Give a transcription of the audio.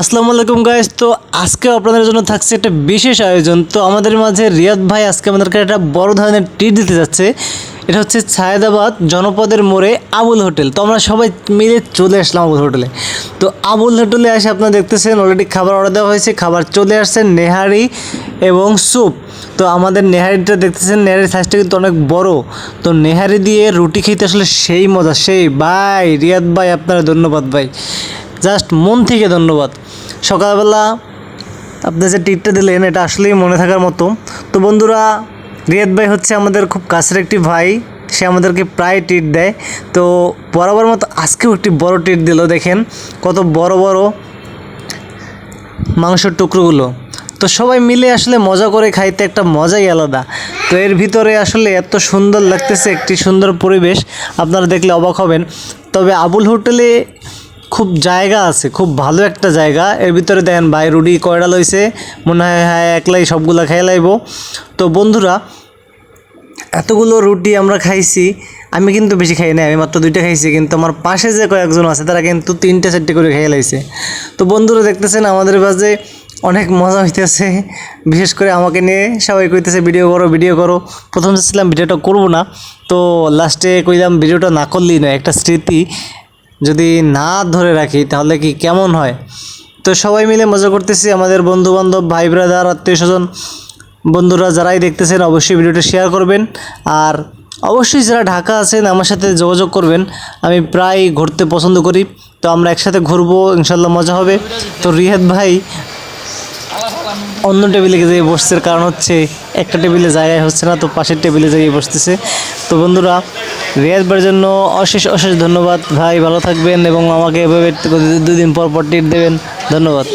আসসালামু আলাইকুম গাইস তো আজকে আপনাদের জন্য থাকছে একটা বিশেষ আয়োজন। তো আমাদের মাঝে রিয়াদ ভাই আজকে আমাদেরকে একটা বড় ধরনের ট্রিট দিতে যাচ্ছে। এটা হচ্ছে ছায়েদাবাদ জনপদের মোড়ে আবুল হোটেল। তো আমরা সবাই মিলে চলে আসলাম আবুল হোটেলে। তো আবুল হোটেলে এসে আপনারা দেখতেছেন অলরেডি খাবার অর্ডার দেওয়া হয়েছে। খাবার চলে আসছে, নেহারি এবং স্যুপ। তো আমাদের নেহারিটা দেখতেছেন, নেহারির সাইজটা কিন্তু অনেক বড়। তো নেহারি দিয়ে রুটি খেতে আসলে সেই মজা, সেই ভাই, রিয়াদ ভাই, আপনারা ধন্যবাদ ভাই। জাস্ট মন থেকে ধন্যবাদ। সকালবেলা আপনি যে টিটটা দিলেন, এটা আসলেই মনে থাকার মতো। তো বন্ধুরা, রিয়াদ ভাই হচ্ছে আমাদের খুব কাছের একটি ভাই। সে আমাদেরকে প্রায় টিট দেয়। তো বরাবর মতো আজকেও একটি বড় টিট দিল, দেখেন কত বড় বড় মাংসের টুকরোগুলো। তো সবাই মিলে আসলে মজা করে খাইতে একটা মজাই আলাদা। তো এর ভিতরে আসলে এত সুন্দর লাগতেছে, একটি সুন্দর পরিবেশ। আপনারা দেখলে অবাক হবেন। তবে আবুল হোটেলে খুব জায়গা আছে, খুব ভালো একটা জায়গা। এর ভিতরে দেখেন ভাই রুডি কয়টা লইছে, মনে হয় হ্যাঁ একলাই সবগুলা খেয়ে লাইব। তো বন্ধুরা, এতগুলো রুটি আমরা খাইছি, আমি কিন্তু বেশি খাই নাই, আমি মাত্র দুইটা খাইছি, কিন্তু আমার পাশে যে কয়েকজন আছে, তারা কিন্তু তিনটে চারটে করে খেয়ে লাইছে। তো বন্ধুরা, দেখতেছেন আমাদের বাজে অনেক মজা হইতেছে, বিশেষ করে আমাকে নিয়ে সবাই কইতেছে, ভিডিও করো ভিডিও করো। প্রথম চাচ্ছিলাম, ভিডিওটা করব না। তো লাস্টে কইলাম, ভিডিওটা না করলেই নয়, একটা স্মৃতি। যদি না ধরে রাখি, তাহলে কি কেমন হয়? তো সবাই মিলে মজা করতেছি। আমাদের বন্ধু বান্ধব ভাই ব্রাদার, আত্মীয় স্বজন, বন্ধুরা যারাই দেখতেছেন, অবশ্যই ভিডিওটা শেয়ার করবেন। আর অবশ্যই যারা ঢাকা আছেন, আমার সাথে যোগাযোগ করবেন। আমি প্রায় ঘুরতে পছন্দ করি। তো আমরা একসাথে ঘুরবো ইনশাল্লাহ মজা হবে। তো রিহাদ ভাই, অন্য টেবিলে যেয়ে বসছে। কারণ হচ্ছে, একটা টেবিলে জায়গায় হচ্ছে না, তো পাশের টেবিলে যেয়ে বসতেছে। তো বন্ধুরা রিয়াজ ভাইয়ের জন্য অশেষ অশেষ ধন্যবাদ। ভাই, ভালো থাকবেন এবং আমাকে এভাবে দুদিন পর পর টিট দেবেন। ধন্যবাদ।